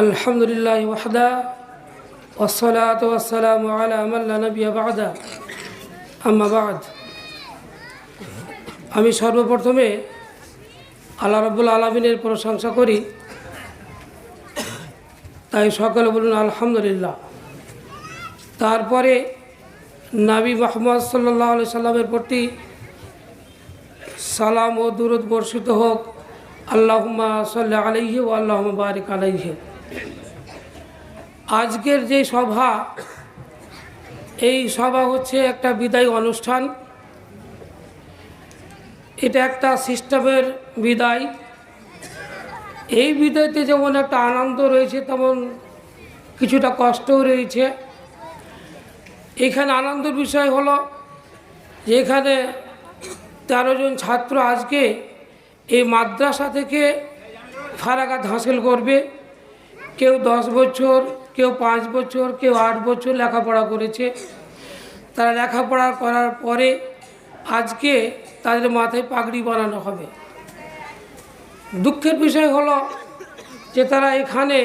আলহামদুলিল্লাহ ওয়াহদা ওসলাত ওয়াসালাম আলা আমাল্লা আম্মাবাদ আমি সর্বপ্রথমে আল্লাহ রব্বুল আলমিনের প্রশংসা করি। তাই সকলে বলুন আলহামদুলিল্লাহ। তারপরে নাবি মাহমদ সাল্লাহ সাল্লামের প্রতি সালাম ও দূরত বর্ষিত হোক। আল্লাহমা সাল্লাহ আলহি ও আল্লাহ বারিক আলহি আজকের যে সভা, এই সভা হচ্ছে একটা বিদায় অনুষ্ঠান। এটা একটা সিস্টেমের বিদায়। এই বিদায়তে যেমন একটা আনন্দ রয়েছে, তেমন কিছুটা কষ্টও রয়েছে। এখানে আনন্দের বিষয় হলো যে এখানে তেরো জন ছাত্র আজকে এই মাদ্রাসা থেকে ফারাকাত হাসিল করবে। কেউ দশ বছর, কেউ পাঁচ বছর, কেউ আট বছর লেখাপড়া করেছে। তারা লেখাপড়া করার পরে আজকে তাদের মাথায় পাগড়ি বানানো হবে। দুঃখের বিষয় হলো যে তারা এখানে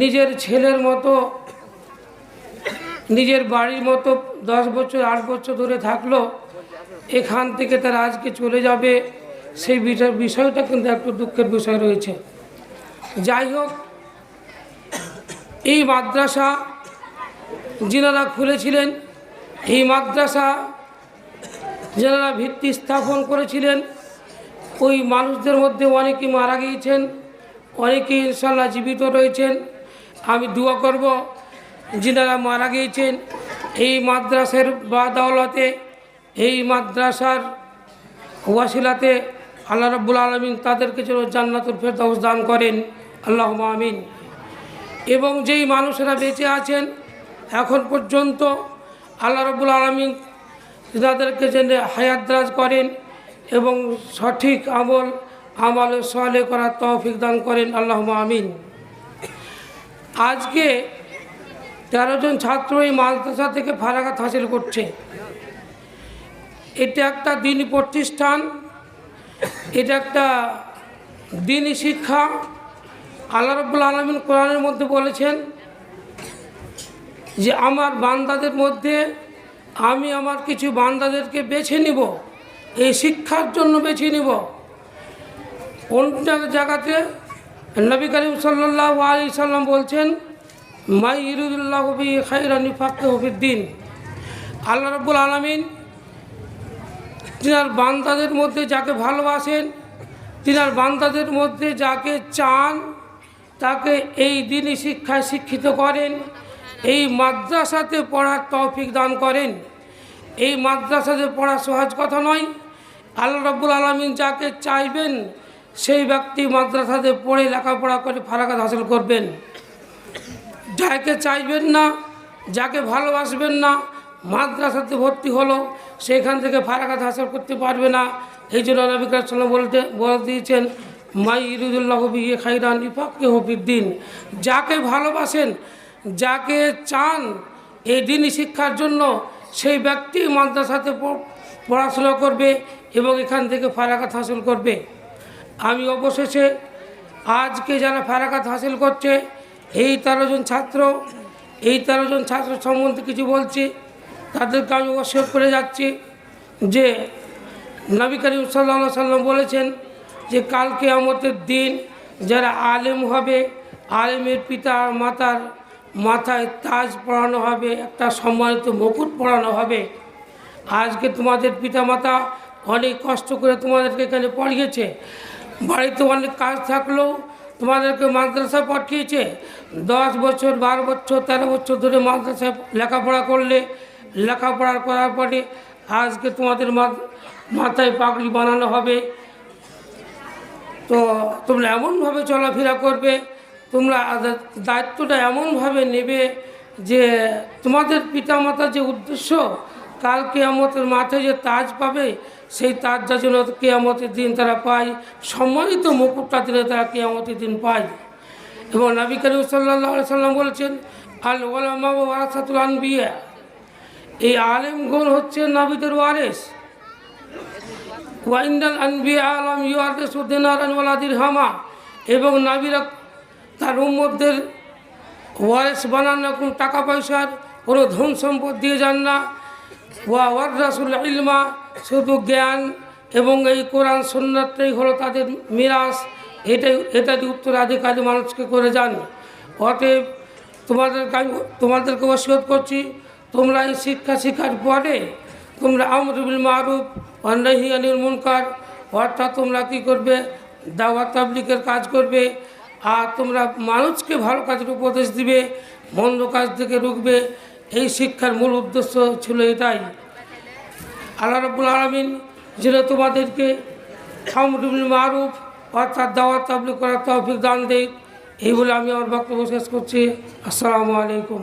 নিজের ছেলের মতো, নিজের বাড়ির মতো দশ বছর, আট বছর ধরে থাকল। এখান থেকে তারা আজকে চলে যাবে। সেই বিষয় বিষয়টা কিন্তু একটু দুঃখের বিষয় রয়েছে। যাই হোক এই মাদ্রাসা যিনারা খুলেছিলেন, এই মাদ্রাসা যারা ভিত্তি স্থাপন করেছিলেন। ওই মানুষদের মধ্যে অনেকে মারা গিয়েছেন, অনেকে ইনশাল্লাহ জীবিত রয়েছেন। আমি দোয়া করব, যিনারা মারা গিয়েছেন, এই মাদ্রাসার বাদাওলাতে এই মাদ্রাসার ওয়াসিলাতে আল্লাহ রব্বুল আলমিন তাদেরকে যেন জান্নাতুল ফেরদাউস দান করেন। আল্লাহ আমিন। এবং যেই মানুষেরা বেঁচে আছেন, এখন পর্যন্ত আল্লাহ রব্বুল আলমিন তাদেরকে যেন হায়াতরাজ করেন এবং সঠিক আমল আমল সলে করার তৌফিক দান করেন। আল্লাহ আমিন। আজকে তেরো জন ছাত্র এই মাদ্রাসা থেকে ফারাকাত হাসিল করছে। এটা একটা দিনই প্রতিষ্ঠান, এটা একটা দিনই শিক্ষা আল্লাহ রব্বুল আলমিন কোরআনের মধ্যে বলেছেন যে, আমার বান্দাদের মধ্যে আমি আমার কিছু বান্দাদেরকে বেছে নিব, এই শিক্ষার জন্য বেছে নিব। অন্য জায়গাতে নবী করিম সাল্লাহ আলি সাল্লাম বলছেন, মাই ইরুদুল্লাহ হবি খাইরানি ফাঁকতে হবিদ্দিন আল্লাহ রব্বুল আলমিন তিনার বান্দাদের মধ্যে যাকে ভালোবাসেন, তিনার বান্দাদের মধ্যে যাকে চান তাকে এই দিনই শিক্ষায় শিক্ষিত করেন। এই মাদ্রাসাতে পড়ার তৌফিক দান করেন। এই মাদ্রাসাতে পড়া সহজ কথা নয়। আল্লাহ রব্বুল আলমিন যাকে চাইবেন, সেই ব্যক্তি মাদ্রাসাতে পড়ে লেখাপড়া করে ফারাকাত হাসিল করবেন। যাকে চাইবেন না, যাকে ভালোবাসবেন না, মাদ্রাসাতে ভর্তি হলো, সেখান থেকে ফারাকাত হাসিল করতে পারবে না। এই জন্য নবিকার বলতে বলে দিয়েছেন মাই ইরুদুল্লাহ বিয়ে খাইরান ইফাককে হফিদ্দিন যাকে ভালোবাসেন, যাকে চান এই দিনই শিক্ষার জন্য, সেই ব্যক্তি মাদ্রাসাতে পড়াশোনা করবে এবং এখান থেকে ফারাকাত হাসিল করবে। আমি অবশেষে আজকে যারা ফারাকাত হাসিল করছে, এই তেরোজন ছাত্র, এই তেরোজন ছাত্র সম্বন্ধে কিছু বলছি, তাদেরকে আমি অবশ্যই করে যাচ্ছি যে নবী করিম সাল্লা সাল্লাম বলেছেন যে কালকে আমাদের দিন যারা আলেম হবে, আলেমের পিতা মাতার মাথায় তাজ পড়ানো হবে, একটা সম্মানিত মুকুট পড়ানো হবে। আজকে তোমাদের পিতামাতা অনেক কষ্ট করে তোমাদেরকে এখানে পড়িয়েছে বাড়িতে অনেক কাজ থাকলেও তোমাদেরকে মাদ্রাসা পাঠিয়েছে। দশ বছর, বারো বছর, তেরো বছর ধরে মাদ্রাসায় লেখাপড়া করলে, লেখাপড়া করার পরে আজকে তোমাদের মাথায় পাগড়ি বানানো হবে। তো তোমরা এমনভাবে চলাফেরা করবে, তোমরা দায়িত্বটা এমনভাবে নেবে যে তোমাদের পিতামাতার যে উদ্দেশ্য কাল কেয়ামতের মাথায় যে তাজ পাবে, সেই তাজটা যেন কেয়ামতের দিন তারা পায়, সম্মানিত মুকুটটা দিলে তারা কেয়ামতের দিন পায়। এবং নবী করিম সাল্লাহ সাল্লাম বলেছেন, আল ওলামা ওয়ারাসাতুল আনবিয়া। এই আলেমগণ হচ্ছে নাবিদের ওয়ারেস। ওয়াইন্দাল আনবিয়া আলম ইউআরদেস উদ্দিন আলাদির হামা এবং নাবিরা তার উম্মদের ওয়ারেস বানান না কোনো টাকা পয়সার কোনো ধন সম্পদ দিয়ে যান না। ওয়া ওয়ারাসুল ইলমা, শুধু জ্ঞান এবং এই কোরআন সন্ন্যতটাই হলো তাদের মিরাস এটাই এটা উত্তরাধিকারী মানুষকে করে যান। অতএব তোমাদেরকে আমি, তোমাদেরকে ওসিয়ত করছি, তোমরা এই শিক্ষা শিক্ষার পরে তোমরা আমরুবিল মারুফ অন্নাহি আনিল মুনকার, অর্থাৎ তোমরা কী করবে? দাওয়াত তাবলিকের কাজ করবে, আর তোমরা মানুষকে ভালো কাজের উপদেশ দিবে, মন্দ কাজ থেকে রুখবে। এই শিক্ষার মূল উদ্দেশ্য ছিল এটাই। আল্লাহ রব্বুল আলমিন যেন তোমাদেরকে আমরুবিল মারুফ, অর্থাৎ দাওয়াত তাবলিক করার তৌফিক দান দেয় এই বলে আমি আমার বক্তব্য শেষ করছি। আসসালামু আলাইকুম।